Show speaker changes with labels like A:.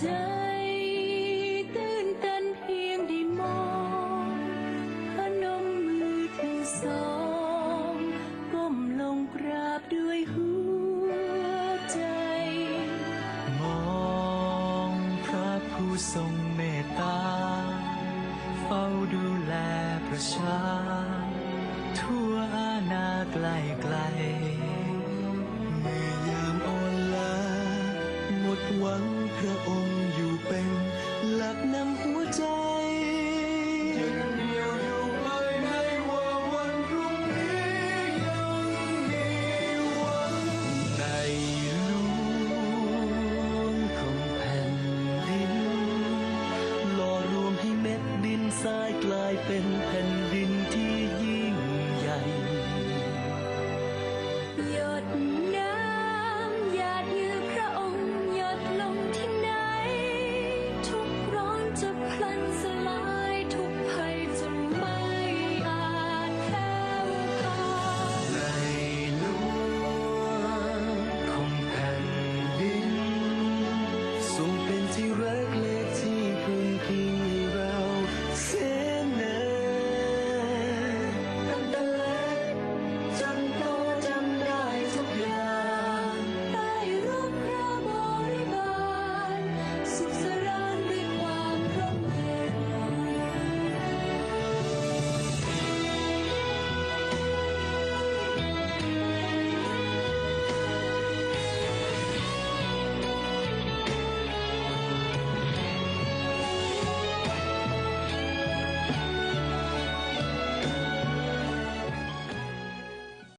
A: ใจตื่นต้นเพียงได้มองพนมมือทั้งสองก้มลงกราบด้วยหัวใจ
B: มองพระผู้ทรงเมตตา เฝ้าดูแลประชา ทั่วอาณาไกลไกลเมื่อยาม กล